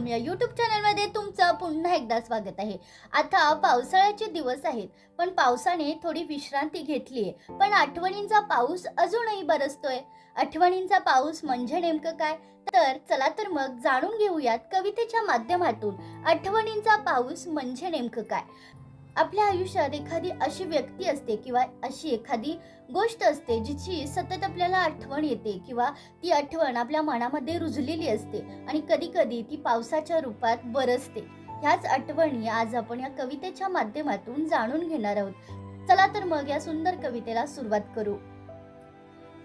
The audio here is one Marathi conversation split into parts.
कलाम या यूट्यूब चॅनलमध्ये तुमचं पुन्हा एकदा स्वागत आहे. आता पावसाळ्याचे दिवस आहेत पण पावसाने थोडी विश्रांती घेतली आहे. पण आठवणींचा पाऊस अजूनही बरसतोय. आठवणींचा पाऊस म्हणजे नेमकं काय? तर चला तर मग जाणून घेऊयात कवितेच्या माध्यमातून आठवणींचा पाऊस म्हणजे नेमकं काय? आपल्या आयुष्यात एखादी अशी व्यक्ती असते किंवा अशी एखादी गोष्ट असते जिची सतत आपल्याला आठवण येते किंवा ती आठवण आपल्या मनामध्ये रुजलेली असते आणि कधी कधी ती पावसाच्या रूपात बरसते. ह्याच आठवणी आज आपण या कवितेच्या माध्यमातून जाणून घेणार आहोत. चला तर मग या सुंदर कवितेला सुरुवात करू.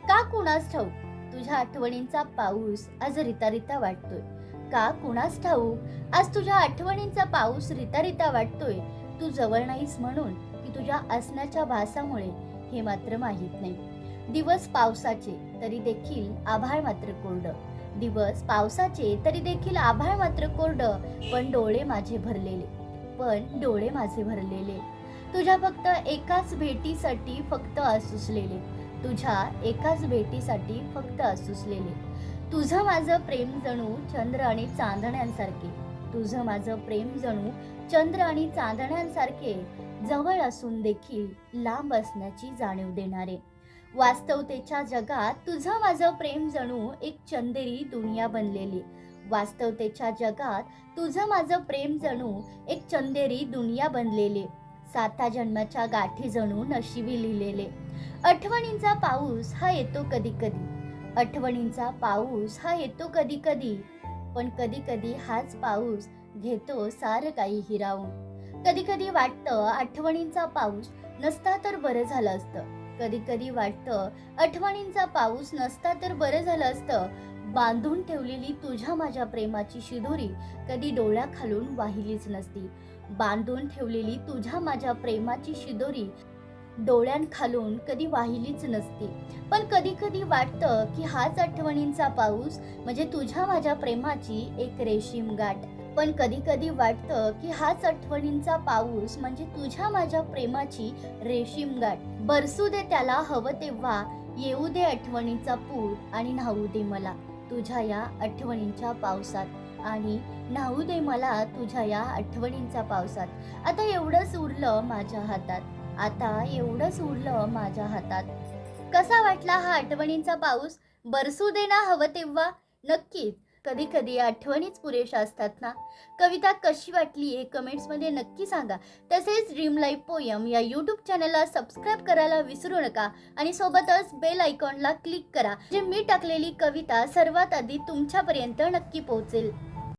का कुणास ठाऊक तुझ्या आठवणींचा पाऊस आज रिता रिता वाटतोय. का कुणास ठाऊक आज तुझ्या आठवणींचा पाऊस रिता रिता वाटतोय. तू जवळ नाहीस म्हणून की तुझ्या असण्याच्या भासामुळे हे मात्र माहीत नाही. दिवस पावसाचे तरी देखील आभाळ मात्र कोरड. दिवस पावसाचे तरी देखील आभाळ मात्र कोरड. पण डोळे माझे भरलेले. पण डोळे माझे भरलेले. तुझ्या फक्त एकाच भेटीसाठी फक्त असुसलेले. तुझ्या एकाच भेटीसाठी फक्त असुसलेले. तुझं माझं प्रेम जणू चंद्र आणि चांदण्यांसारखे. तुझं माझं प्रेम जणू चंद्र आणि चांदण्यांसारखे जवळ असून देखील लांब असण्याची जाणीव देणारे. वास्तवतेच्या जगात तुझं माझं प्रेम जणू एक चंदेरी दुनिया बनलेली. वास्तवतेच्या जगात तुझं माझं प्रेम जणू एक चंदेरी दुनिया बनलेले. साता जन्माच्या गाठी जणू नशिबी लिहिलेले. आठवणींचा पाऊस हा येतो कधी कधी आठवणींचा पाऊस हा येतो कधी कधी पण कधी कधी हाच पाऊस घेतो सारं काही हिरावून. कधी कधी वाटतं आठवणींचा पाऊस नसता तर बरं झालं असतं. कधी कधी वाटतं आठवणींचा पाऊस नसता तर बरं झालं असतं. बांधून ठेवलेली तुझ्या माझ्या प्रेमाची शिदोरी कधी डोळ्याखालून वाहिलीच नसती. बांधून ठेवलेली तुझ्या माझ्या प्रेमाची शिदोरी डोळ्यांखालून कधी वाहिलीच नसती. पण कधी कधी वाटतं की हाच आठवणींचा पाऊस म्हणजे तुझ्या माझ्या प्रेमाची एक रेशीम गाठ. पण कधी कधी वाटतं की हाच आठवणींचा पाऊस म्हणजे तुझ्या माझ्या प्रेमाची रेशीम गाठ. बरसू दे त्याला हवं तेव्हा. येऊ दे आठवणीचा पूर आणि न्हावू दे मला तुझ्या या आठवणींच्या पावसात. आणि न्हावू दे मला तुझ्या या आठवणींच्या पावसात. आता एवढंच उरलं माझ्या हातात. आता एवढंच उरलं माझ्या हातात. कसा वाटला हा आठवणींचा पाऊस? बरसू दे ना हवं तेव्हा. नक्कीच. कधी कधी आठवणीच पुरेशा असतात ना. कविता कशी वाटली हे कमेंट्समध्ये नक्की सांगा. तसेच ड्रीम लाईफ पोयम या यूट्यूब चॅनलला सबस्क्राईब करायला विसरू नका आणि सोबतच बेल आयकॉनला क्लिक करा. जे मी टाकलेली कविता सर्वात आधी तुमच्यापर्यंत नक्की पोहोचेल.